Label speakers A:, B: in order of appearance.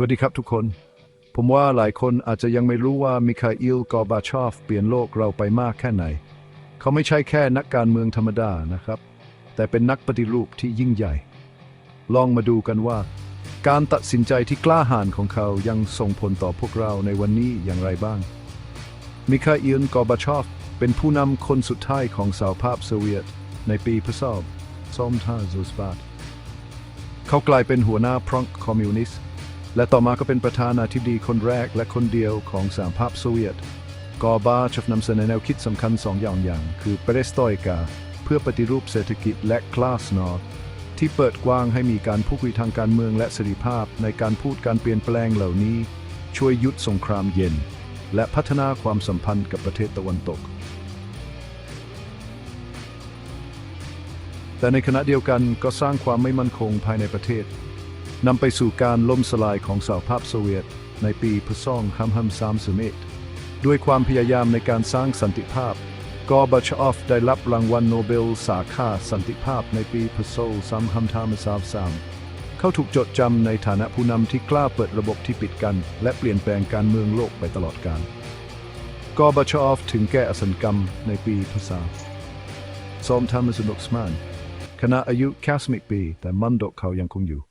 A: สวัสดีครับทุกคน ผมว่าหลายคนอาจจะยังไม่รู้ว่ามิคาอิลกอบาชอฟเปลี่ยนโลกเราไปมากแค่ไหน เขาไม่ใช่แค่นักการเมืองธรรมดานะครับ แต่เป็นนักปฏิรูปที่ยิ่งใหญ่ ลองมาดูกันว่า การตัดสินใจที่กล้าหาญของเขายังส่งผลต่อพวกเราในวันนี้อย่างไรบ้าง มิคาอิลกอบาชอฟเป็นผู้นำคนสุดท้ายของสหภาพโซเวียต ในปีพศ2528เขากลายเป็นหัวหน้าพรรคคอมมิวนิสต์ และต่อมาก็เป็นประธานาธิบดีคนแรกและคนเดียวของสหภาพโซเวียต กอบาชอฟนำเสนอแนวคิดสำคัญสองอย่างอย่าง คือเปรสตอยกา เพื่อปฏิรูปเศรษฐกิจและคลาสนอร์ที่เปิดกว้างให้มีการพูดคุยทางการเมืองและเสรีภาพในการพูดการเปลี่ยนแปลงเหล่านี้ ช่วยยุดสงครามเย็น และพัฒนาความสัมพันธ์กับประเทศตะวันตก แต่ในขณะเดียวกันก็สร้างความไม่มั่นคงภายในประเทศ นำไปสู่การล่มสลายของสหภาพโซเวียต ในปีพศ2531ด้วยความพยายามในการสร้างสันติภาพ กอร์บาชอฟได้รับรางวัลโนเบลสาขาสันติภาพในปีพศ2533เขาถูกจดจำในฐานะผู้นำที่กล้าเปิดระบบที่ปิดกัน และเปลี่ยนแปลงการเมืองโลกไปตลอดกาลกอร์บาชอฟถึงแก่อสัญกรรมในปีพศ2 5 6ขณะอายุ90ปี แต่มันดกเขายังคงอยู่